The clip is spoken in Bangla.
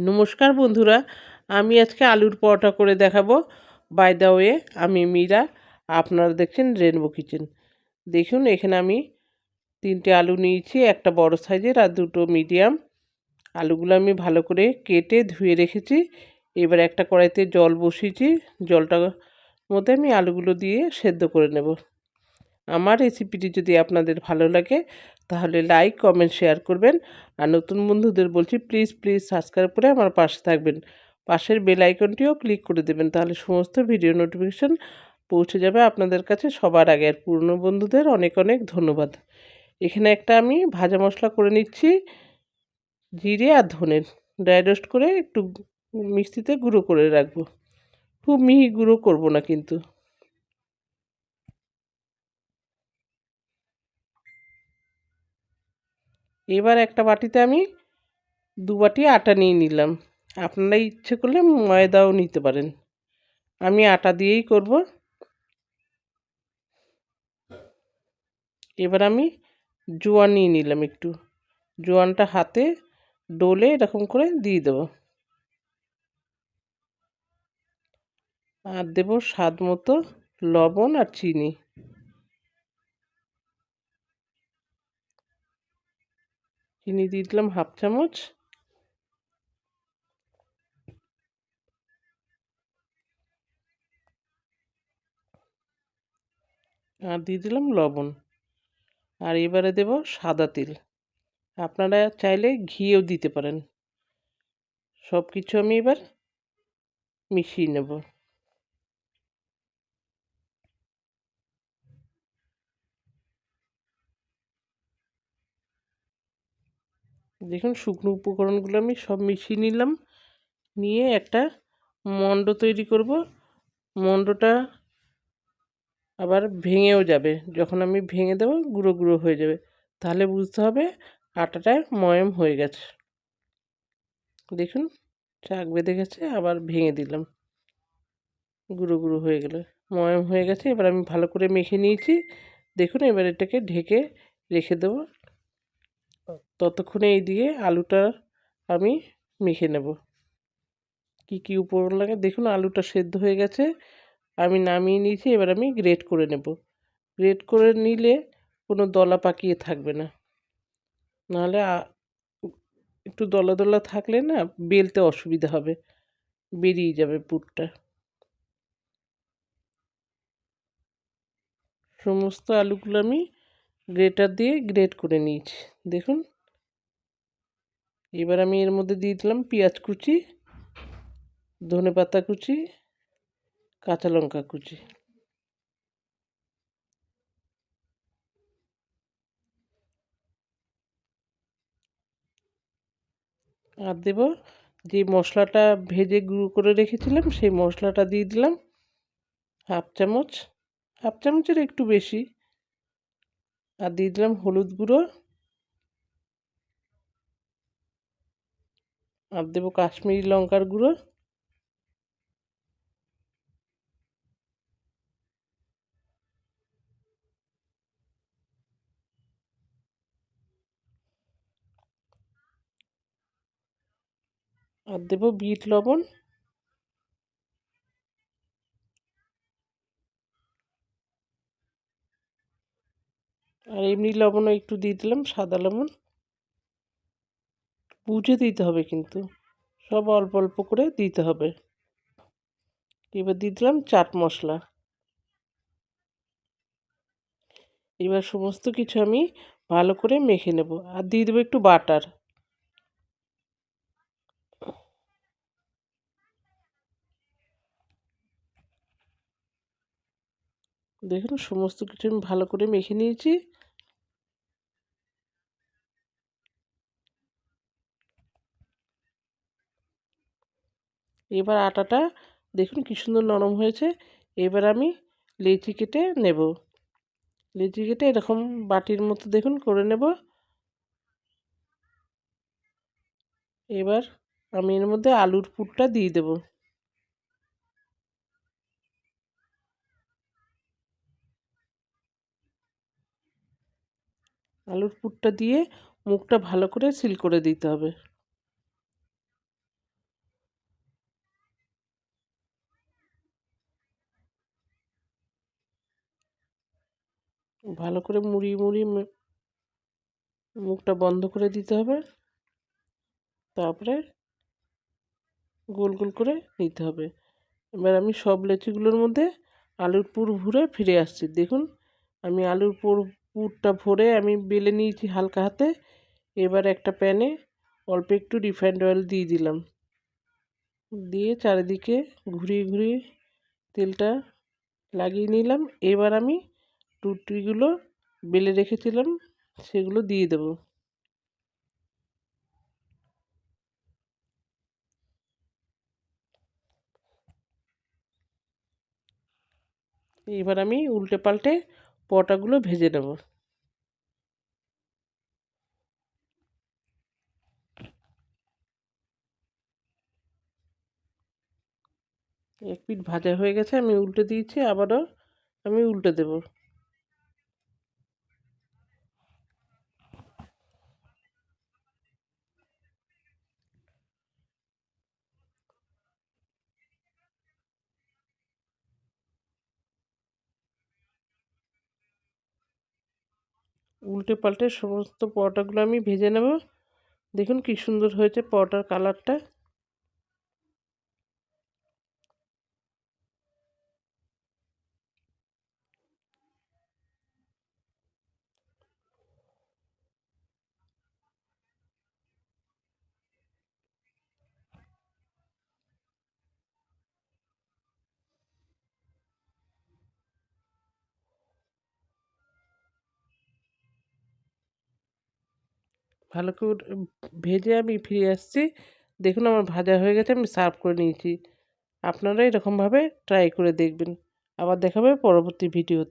নমস্কার বন্ধুরা, আমি আজকে আলুর পরোটা করে দেখাবো। বাই দ্য ওয়ে আমি মীরা, আপনারা দেখছেন রেনবো কিচেন দেখুন, এখানে আমি তিনটে আলু নিয়েছি, একটা বড় সাইজের আর দুটো মিডিয়াম। আলুগুলো আমি ভালো করে কেটে ধুয়ে রেখেছি। এবার একটা কড়াইতে জল বসিয়েছি। জলটার মধ্যে আমি আলুগুলো দিয়ে সেদ্ধ করে নেব। আমার রেসিপিটি যদি আপনাদের ভালো লাগে, তাহলে লাইক কমেন্ট শেয়ার করবেন। আর নতুন বন্ধুদের বলছি প্লিজ প্লিজ সাবস্ক্রাইব করে আমার পাশে থাকবেন। পাশের বেল আইকনটিও ক্লিক করে দেবেন, তাহলে সমস্ত ভিডিও নোটিফিকেশান পৌঁছে যাবে আপনাদের কাছে সবার আগে। আর পুরনো বন্ধুদের অনেক অনেক ধন্যবাদ। এখানে একটা আমি ভাজা মশলা করে নিচ্ছি, জিরে আর ধনের ড্রাই রোস্ট করে একটু মিক্সিতে গুঁড়ো করে রাখব। খুব মিহি গুঁড়ো করব না কিন্তু। এবার একটা বাটিতে আমি দু বাটি আটা নিয়ে নিলাম। আপনারা ইচ্ছে করলে ময়দাও নিতে পারেন। আমি আটা দিয়েই করব। এবার আমি জোয়ান নিয়ে নিলাম একটু। জোয়ানটা হাতে ডোলে এরকম করে দিয়ে দেবো। আর দেবো স্বাদ মতো লবণ আর চিনি। চিনি দিয়ে দিলাম হাফ চামচ। আর দিয়ে দিলাম লবণ। আর এবারে দেব সাদা তেল। আপনারা চাইলে ঘিও দিতে পারেন। সব কিছু আমি এবার মিশিয়ে নেব। দেখুন, শুকনো উপকরণগুলো আমি সব মিশিয়ে নিলাম। নিয়ে একটা মণ্ড তৈরি করব। মণ্ডটা আবার ভেঙেও যাবে। যখন আমি ভেঙে দেবো, গুঁড়ো গুঁড়ো হয়ে যাবে। তাহলে বুঝতে হবে আটাটা ময়ম হয়ে গেছে। দেখুন, চাক বেঁধে গেছে, আবার ভেঙে দিলাম। গুঁড়ো গুঁড়ো হয়ে গেলে, ময়ম হয়ে গেছে। এবার আমি ভালো করে মেখে নিয়েছি। দেখুন, এবার এটাকে ঢেকে রেখে দেবো। ততক্ষণে এই দিয়ে আলুটা আমি মেখে নেব। কি কি উপকরণ লাগে? দেখুন, আলুটা সেদ্ধ হয়ে গেছে। আমি নামিয়ে নিয়েছি, এবার আমি গ্রেট করে নেব। গ্রেট করে নিলে কোনো দলা পাকিয়ে থাকবে না। নাহলে একটু দলা দলা থাকলে না বেলতে অসুবিধা হবে। বেরিয়ে যাবে পুরটা। সমস্ত আলুগুলো আমি গ্রেটার দিয়ে গ্রেট করে নিয়েছি। দেখুন। এবার আমি এর মধ্যে দিয়ে দিলাম পেঁয়াজ কুচি, ধনে পাতা কুচি, কাঁচা লঙ্কা কুচি। আর দেব যে মশলাটা ভেজে গুঁড়ো করে রেখেছিলাম, সেই মশলাটা দিয়ে দিলাম হাফ চামচ। হাফ চামচের একটু বেশি। আর দিয়ে দিলাম হলুদ গুঁড়ো। আর দেবো কাশ্মীরি লঙ্কার গুঁড়ো। আর দেবো বিট লবণ। আর এমনি লবণও একটু দিয়ে দিলাম, সাদা লবণ। বুঝে দিতে হবে কিন্তু। সব অল্প অল্প করে দিতে হবে। এবার দিয়ে দিলাম চাট মশলা। এবার সমস্ত কিছু আমি ভালো করে মেখে নেব। আর দিয়ে দেবো একটু বাটার। দেখুন, সমস্ত কিছু আমি ভালো করে মেখে নিয়েছি। এবার আটাটা দেখুন কি সুন্দর নরম হয়েছে। এবার আমি লেচি কেটে নেব। লেচি কেটে এরকম বাটির মতো দেখুন করে নেব। এবার আমি এর মধ্যে আলুর পুরটা দিয়ে দেব। আলুর পুরটা দিয়ে মুখটা ভালো করে সিল করে দিতে হবে। ভালো করে মুড়ি মুড়ি মুখটা বন্ধ করে দিতে হবে। তারপরে গোল গোল করে নিতে হবে। এবার আমি সব লেচিগুলোর মধ্যে আলুর পুর ভরে ফিরে আসছি। দেখুন, আমি আলুর পুর, পুরটা ভরে আমি বেলে নিয়েছি হালকা হাতে। এবার একটা প্যানে অল্প একটু রিফাইন্ড অয়েল দিয়ে দিলাম। দিয়ে চারিদিকে ঘুরিয়ে ঘুরিয়ে তেলটা লাগিয়ে নিলাম। এবার আমি রুটিগুলো বেলে রেখেছিলাম, সেগুলো দিয়ে দেব। এবার আমি উল্টে পাল্টে পটাগুলো ভেজে নেব। এক পিঠ ভাজা হয়ে গেছে, আমি উল্টে দিয়েছি, আবারও আমি উল্টে দেব। উল্টে পাল্টে সমস্ত পরোটাগুলো আমি ভেজে নেব। দেখুন কি সুন্দর হয়েছে পরোটার কালারটা। ভালো করে ভেজে আমি ফিরে আসছি। দেখুন আমার ভাজা হয়ে গেছে, আমি সার্ভ করে নিয়েছি। আপনারা এরকমভাবে ট্রাই করে দেখবেন। আবার দেখাবে পরবর্তী ভিডিওতে।